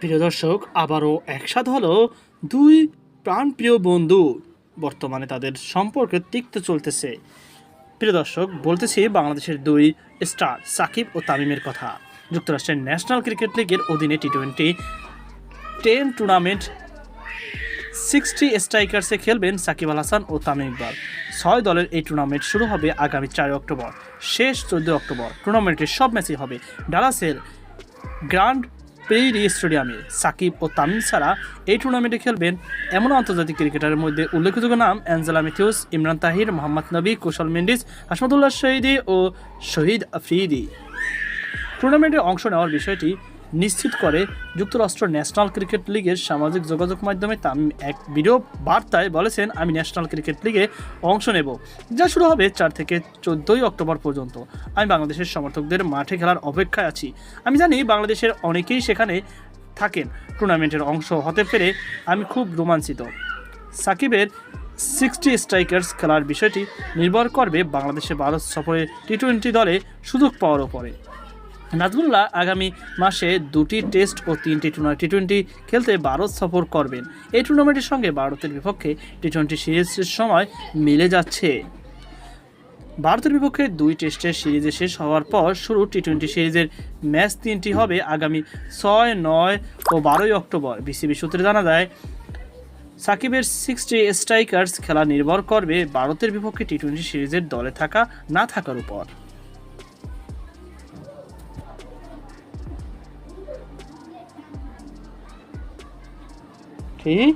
প্রিয় দর্শক, আবারও একসাথ হলো দুই প্রাণপ্রিয় বন্ধু। বর্তমানে তাদের সম্পর্কে তিক্ত চলতেছে। প্রিয় দর্শক, বলতেছি বাংলাদেশের দুই স্টার, সাকিব ও তামিমের কথা। যুক্তরাষ্ট্রের ন্যাশনাল ক্রিকেট লিগের অধীনে T twenty ten tournament sixty স্ট্রাইকার্সে খেলবেন সাকিব আল হাসান ও তামিম ইকবাল। ছয় দলের এই টুর্নামেন্ট শুরু হবে আগামী চার অক্টোবর। শেষ চোদ্দ অক্টোবর। টুর্নামেন্টের সব ম্যাচই হবে ডালাসের গ্র্যান্ড পেইরি স্টেডিয়ামে সাকিব ও তামিম ছাড়া এই টুর্নামেন্টে খেলবেন এমন আন্তর্জাতিক ক্রিকেটারের মধ্যে উল্লেখযোগ্য নাম অ্যাঞ্জেলা মিথিউস ইমরান তাহির, মোহাম্মদ নবী, কুশল মেন্ডিস হাসমতুল্লাহ শহীদি ও শহীদ আফ্রিদি। টুর্নামেন্টে অংশ নেওয়ার বিষয়টি নিশ্চিত করে যুক্তরাষ্ট্র ন্যাশনাল ক্রিকেট লিগের সামাজিক যোগাযোগ মাধ্যমে তামিম এক ভিডিও বার্তায় বলেছেন, আমি ন্যাশনাল ক্রিকেট লিগে অংশ নেব। যা শুরু হবে চার থেকে চোদ্দোই অক্টোবর পর্যন্ত। আমি বাংলাদেশের সমর্থকদের মাঠে খেলার অপেক্ষায় আছি। আমি জানি বাংলাদেশের অনেকেই সেখানে থাকেন। টুর্নামেন্টের অংশ হতে পেরে আমি খুব রোমাঞ্চিত। সাকিবের সিক্সটি স্ট্রাইকার্স খেলার বিষয়টি নির্ভর করবে বাংলাদেশে ভারত সফরে টি টোয়েন্টি দলে সুযোগ পাওয়ার উপরে। নাজমুল্লাহ আগামী মাসে দুটি টেস্ট ও তিনটি টি টোয়েন্টি খেলতে ভারত সফর করবেন। এই টুর্নামেন্টের সঙ্গে ভারতের বিপক্ষে টি টোয়েন্টি সিরিজের সময় মিলে যাচ্ছে। ভারতের বিপক্ষে দুই টেস্টের সিরিজে শেষ হওয়ার পর শুরু টি টোয়েন্টি সিরিজের ম্যাচ তিনটি হবে আগামী ছয়, নয় ও বারোই অক্টোবর। বিসিবি সূত্রে জানা যায়, সাকিবের সিক্সটি স্ট্রাইকার্স খেলা নির্ভর করবে ভারতের বিপক্ষে টি টোয়েন্টি সিরিজের দলে থাকা, না থাকার উপর। 诶？